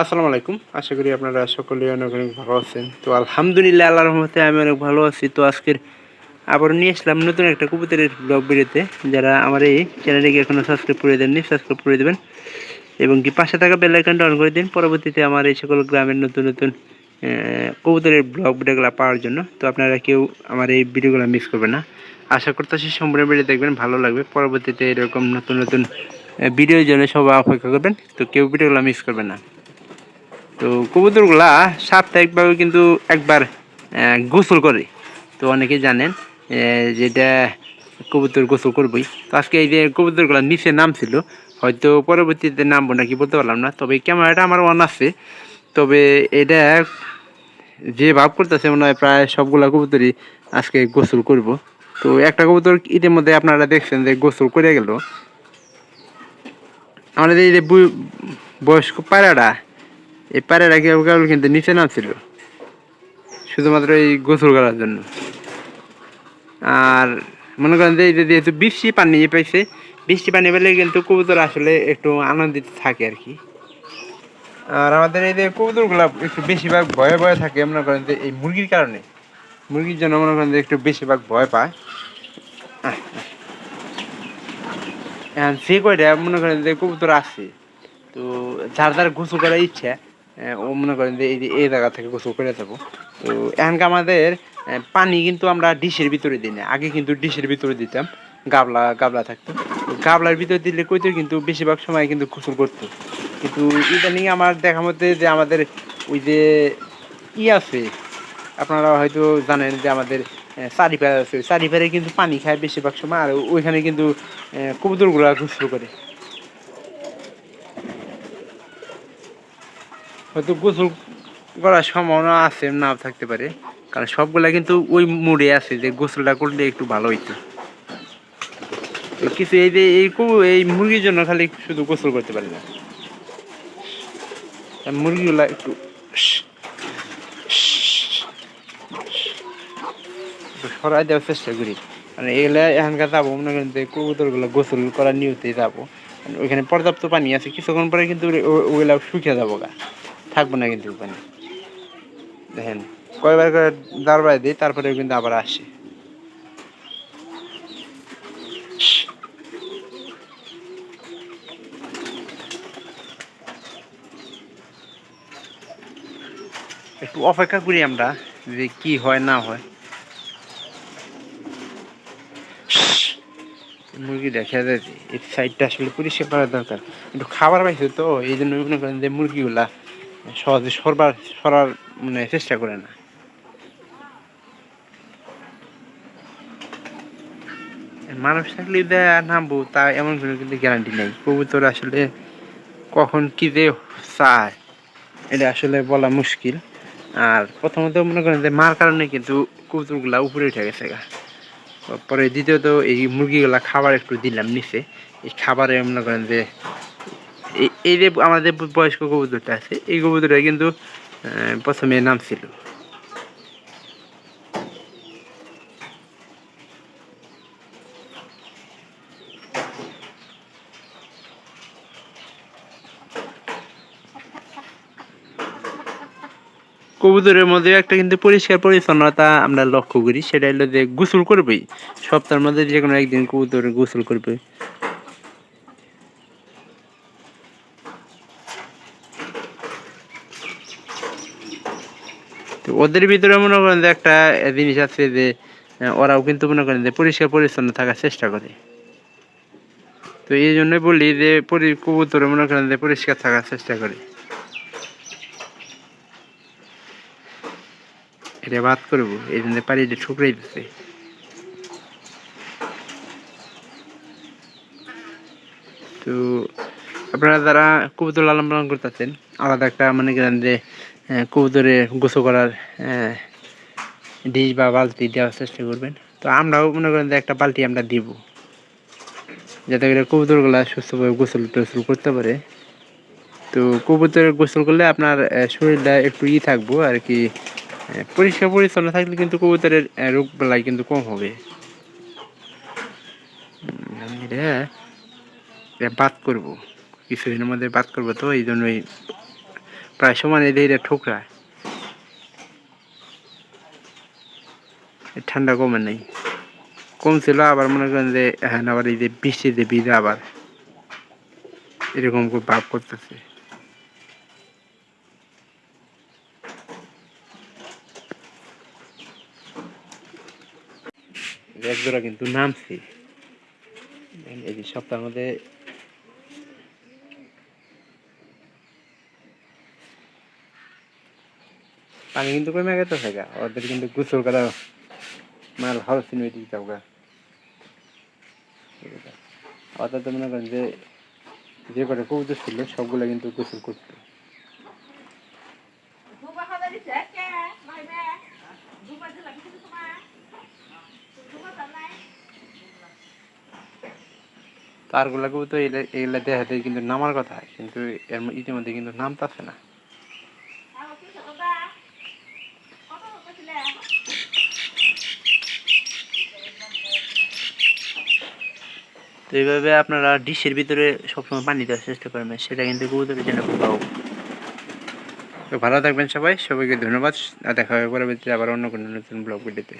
আসসালামু আলাইকুম। আশা করি আপনারা সকলেই অনেক অনেক ভালো আছেন। তো আলহামদুলিল্লাহ আল্লাহ রহমতে আমি অনেক ভালো আছি। তো আজকের আবার নিয়ে আসলাম নতুন একটা কবুতরের ব্লগ ভিডিওতে। যারা আমার এই চ্যানেলটিকে এখনও সাবস্ক্রাইব করে দেননি সাবস্ক্রাইব করে দেবেন। এবং কি পাশে থাকা বেল আইকনটা অন করে দিন। পরবর্তীতে আমার এই সকল গ্রামের নতুন নতুন কবুতরের ব্লগ ভিডিওগুলো পাওয়ার জন্য। তো আপনারা কেউ আমার এই ভিডিওগুলো মিস করবেন না। আশা করতেছি সম্পূর্ণ ভিডিও দেখবেন, ভালো লাগবে। পরবর্তীতে এরকম নতুন নতুন ভিডিওর জন্য সবাই অপেক্ষা করবেন। তো কেউ ভিডিওগুলো মিস করবেন না। তো কবুতরগুলা সাপ্তাহিকভাবে কিন্তু একবার গোসল করে। তো অনেকে জানেন যেটা কবুতর গোসল করবই। তো আজকে এই যে কবুতরগুলা নিচে নামছিল, হয়তো পরবর্তীতে নামবো নাকি বলতে পারলাম না, তবে ক্যামেরাটা আমার অন আছে। তবে এটা যে ভাব করতেছে মনে হয় প্রায় সবগুলা কবুতরই আজকে গোসল করব। তো একটা কবুতর ইতিমধ্যে আপনারা দেখছেন যে গোসল করে গেল। আমাদের এই যে বয়স্ক পায়রাটা এই পায়রাটা কেউ কেবল কিন্তু নিচে নামছিল শুধুমাত্র এই গোসল করার জন্য। আর মনে করেন যে যে যেহেতু বৃষ্টি পানি পাইছে বৃষ্টি পানি পেলে কিন্তু কবুতর আসলে একটু আনন্দিত থাকে আর কি। আর আমাদের এই যে কবুতরগুলো একটু বেশিরভাগ ভয়ে ভয়ে থাকে, মনে করেন যে এই মুরগির কারণে। মুরগির জন্য মনে করেন যে একটু বেশিরভাগ ভয় পায়। সে কয়টা মনে করেন যে কবুতর আছে, তো যার যার গোসল করার ইচ্ছা ও মনে করেন যে এই যে এই জায়গা থেকে গোসল করে যাব। তো এখানকার আমাদের পানি কিন্তু আমরা ডিশের ভিতরে দিই না। আগে কিন্তু ডিশের ভিতরে দিতাম, গাবলা গাবলা থাকতো। গাবলার ভিতরে দিলে কইতো কিন্তু বেশিরভাগ সময় কিন্তু গোসল করতো। কিন্তু ইদানিং আমার দেখা মতে যে আমাদের ওই যে ই আছে, আপনারা হয়তো জানেন যে আমাদের চারিপাড় আছে। চারিপাড়ে কিন্তু পানি খায় বেশিরভাগ সময়, আর ওইখানে কিন্তু কবুতরগুলা গোসল করে। হয়তো গোসল করার সম্ভাবনা আছে, নাও থাকতে পারে। কারণ সবগুলা কিন্তু ওই মুডে আছে যে গোসলটা করলে একটু ভালো হইতো। কিছু এই যে এই এই মুরগির জন্য খালি শুধু গোসল করতে পারি না। মুরগিগুলা একটু সরাই দেওয়ার চেষ্টা করি। মানে এগুলা এখানকার যাব, মনে করেন যে কবুতরগুলো গোসল করার নিয়তে যাব। মানে ওইখানে পর্যাপ্ত পানি আছে, কিছুক্ষণ পরে কিন্তু ওগুলা শুকিয়ে যাব গা। থাকব না কিন্তু পানি দেখেন, কয়বার করে দাঁড়ায় দিই, তারপরে কিন্তু আবার আসে। একটু অপেক্ষা করি আমরা যে কি হয়, না হয়। মুরগি দেখা যায় এই সাইডটা আসলে পরিষ্কার করা দরকার। একটু খাবার পাইছে তো, এই জন্য মনে করেন যে মুরগিগুলা সহজে সরবার, সরার মানে চেষ্টা করে না। মানুষ থাকলে দেয়া নামবো, তা এমন কোনো কিন্তু গ্যারান্টি নেই। কবুতর আসলে কখন কি যে চায়, এটা আসলে বলা মুশকিল। আর প্রথমত মনে করেন যে মার কারণে কিন্তু কবুতরগুলা উপরে উঠে গেছে গা। পরে দ্বিতীয়ত এই মুরগিগুলা খাবার একটু দিলাম নিচে। এই খাবারে মনে করেন যে এই- যে আমাদের বয়স্ক কবুতরটা আছে, এই কবুতরটা কিন্তু প্রথমে নাম ছিল। কবুতরের মধ্যে একটা কিন্তু পরিষ্কার পরিচ্ছন্নতা আমরা লক্ষ্য করি, সেটা হলো যে গোসল করবেই। সপ্তাহের মধ্যে যে কোনো একদিন কবুতর গোসল করবে। তো ওদের ভিতরে মনে করেন যে একটা জিনিস আছে যে ওরাও কিন্তু মনে করেন যে পরিষ্কার পরিচ্ছন্ন থাকার চেষ্টা করে। তো এই জন্যই বলি যে কবুতরে মনে করেন যে পরিষ্কার থাকার চেষ্টা করে। এটা বাদ করব, এই জন্য যে ঠুকরাই দিচ্ছে তো আপনারা যারা কবুতর লালন পালন করতেছেন, আলাদা একটা মানে যে কবুতরে গোসল করার ডিশ বা বালতি দেওয়ার চেষ্টা করবেন। তো আমরাও মনে করেন যে একটা বালতি আমরা দিব। যাতে করে কবুতরগুলা সুস্থভাবে গোসল টোসল করতে পারে। তো কবুতর গোসল করলে আপনার শরীরটা একটু ই থাকব আর কি পরিষ্কার পরিচ্ছন্ন থাকলে কিন্তু কবুতরের রোগ বেলায় কিন্তু কম হবে। আমি বাদ করব। কিছুদিনের মধ্যে বাদ করব তো, এই জন্যই প্রায় সমানে দিয়ে এটা ঠোকরায় ঠান্ডা কমে নাই। কমছিল আবার মনে করেন যে হ্যাঁ আবার এই যে বৃষ্টিতে ভিজে আবার এরকম করে ভাব করতেছে। একজোড়া কিন্তু নামছি। এই যে সপ্তাহের মধ্যে পানি কিন্তু কমে গেছে থাকা ওদের কিন্তু গোসল করা মাল হাউস নিয়ে দিতে হবে অর্থাৎ মনে করেন যে যে কটা কবুতর ছিল সবগুলো কিন্তু গোসল করতো। দুবা খাদা দিছে কে ভাই বে দুবা দিলা কিছু তোমার দুবা জানাই তারগুলা কবুতর এগুলা দেখাতে কিন্তু নামার কথা কিন্তু এর ইতিমধ্যে কিন্তু নামতাছে না আর কি দাদা কত কইছিলে তো এইভাবে আপনারা ডিশের ভিতরে সবসময় পানি দেওয়ার চেষ্টা করবেন সেটা কিন্তু কবুতরের জন্য খুব ভালো। তো ভালো থাকবেন সবাই, সবাইকে ধন্যবাদ দেখা হবে পরবর্তীতে আবার অন্য কোনো নতুন ব্লগ ভিডিওতে।